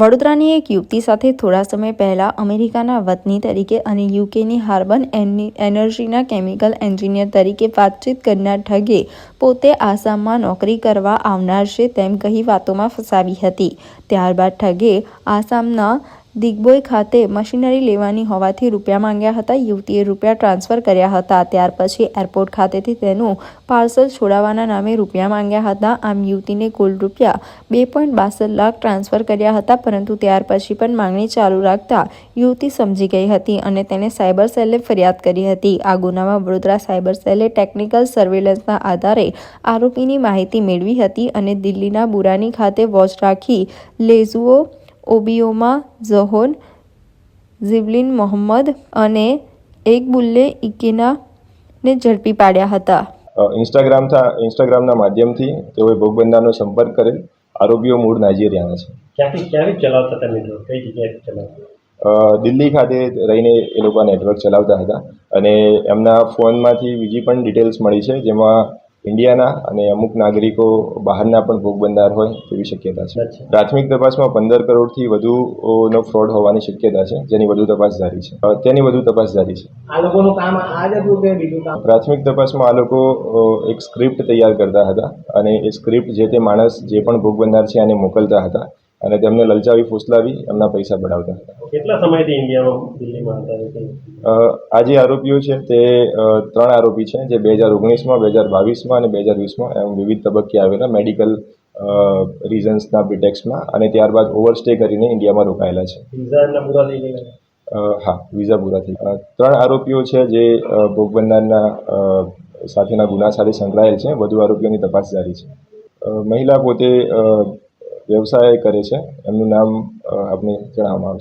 વડોદરાની એક યુવતી સાથે થોડા સમય પહેલા અમેરિકાના વતની તરીકે અને યુકેની હાર્બન એનર્જીના કેમિકલ એન્જિનિયર તરીકે વાતચીત કરનાર ઠગે પોતે આસામમાં નોકરી કરવા આવનાર છે તેમ કહી વાતોમાં ફસાવી હતી. ત્યારબાદ ઠગે આસામના દિગ્બોય ખાતે મશીનરી લેવાની હોવાથી રૂપિયા માંગ્યા હતા, યુવતીએ રૂપિયા ટ્રાન્સફર કર્યા હતા. ત્યાર પછી એરપોર્ટ ખાતેથી તેનું પાર્સલ છોડાવવાના નામે રૂપિયા માંગ્યા હતા. આમ યુવતીને કુલ રૂપિયા બે પોઈન્ટ બાસઠ લાખ ટ્રાન્સફર કર્યા હતા, પરંતુ ત્યાર પછી પણ માંગણી ચાલુ રાખતા યુવતી સમજી ગઈ હતી અને તેને સાયબર સેલે ફરિયાદ કરી હતી. આ ગુનામાં વડોદરા સાયબર સેલે ટેકનિકલ સર્વેલન્સના આધારે આરોપીની માહિતી મેળવી હતી અને દિલ્હીના બુરાની ખાતે વોચ રાખી લેઝુઓ ઓબીઓમાં ઝહોન ઝિવલિન મોહમ્મદ અને એક બુલ્લે ઇકેનાને ઝડપી પાડ્યા હતા. ઇન્સ્ટાગ્રામ થા ઇન્સ્ટાગ્રામના માધ્યમથી તેઓએ ભોગબંદાનો સંપર્ક કરેલ આરોપીઓ મૂળ નાઇજીરિયાના છે. ક્યાંથી ક્યાંથી ચલાવતા હતા મિત્રો? કઈ જગ્યાએથી ચલાવતા? દિલ્હી ખાતે રહીને એ લોકો નેટવર્ક ચલાવતા હતા અને એમના ફોનમાંથી બીજી પણ ડિટેલ્સ મળી છે જેમાં ઇન્ડિયાના અને અમુક નાગરિકો બહારના પણ ભોગ બનનાર હોય તેવી શક્યતા છે. પ્રાથમિક તપાસમાં પંદર કરોડથી વધુ નો ફ્રોડ હોવાની શક્યતા છે જેની વધુ તપાસ જારી છે. તેની વધુ તપાસ જારી છે. પ્રાથમિક તપાસમાં આ લોકો એક સ્ક્રિપ્ટ તૈયાર કરતા હતા અને એ સ્ક્રિપ્ટ જે તે માણસ જે પણ ભોગ બનનાર છે એને મોકલતા હતા અને તેમને લલચાવી ફૂસલાવી એમના પૈસા બઢાવતા. હતા કેટલા સમયથી ઇન્ડિયામાં દિલ્હીમાં હતા આ જે આરોપીઓ છે તે ત્રણ આરોપી છે જે બે હજાર ઓગણીસમાં બે હજાર બાવીસમાં અને બે હજાર વીસમાં એમ વિવિધ તબક્કે આવેલા મેડિકલ રીઝન્સના પ્રિટેક્સમાં અને ત્યારબાદ ઓવરસ્ટે કરીને ઇન્ડિયામાં રોકાયેલા છે. હા વિઝા પૂરા થઈ ત્રણ આરોપીઓ છે જે ભોગ બનનારના સાથેના ગુના સાથે સંકળાયેલ છે. વધુ આરોપીઓની તપાસ જારી છે. મહિલા પોતે વ્યવસાય કરે છે. એમનું નામ આપને જણાવવામાં આવશે.